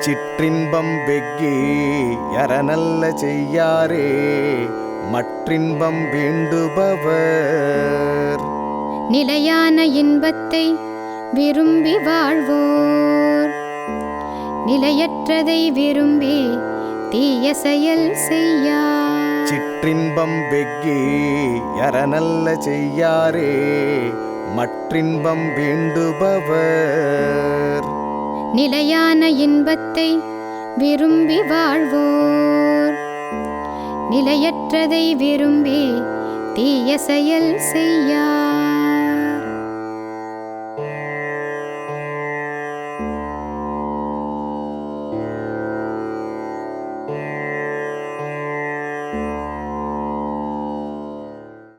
சிற்றின்பம் வெக்கி யரநல்ல செய்யாரே மற்றின்பம் வேண்டுபவர். நிலையான இன்பத்தை விரும்பி வாழ்வோர். நிலையற்றதை விரும்பி தீய செயல் செய்யார். சிற்றின்பம் வெக்கி யரநல்ல செய்யாரே மற்றின்பம் வேண்டுபவர். நிலையான இன்பத்தை விரும்பி வாழ்வோர். நிலையற்றதை விரும்பி தீய செயல் செய்யார்.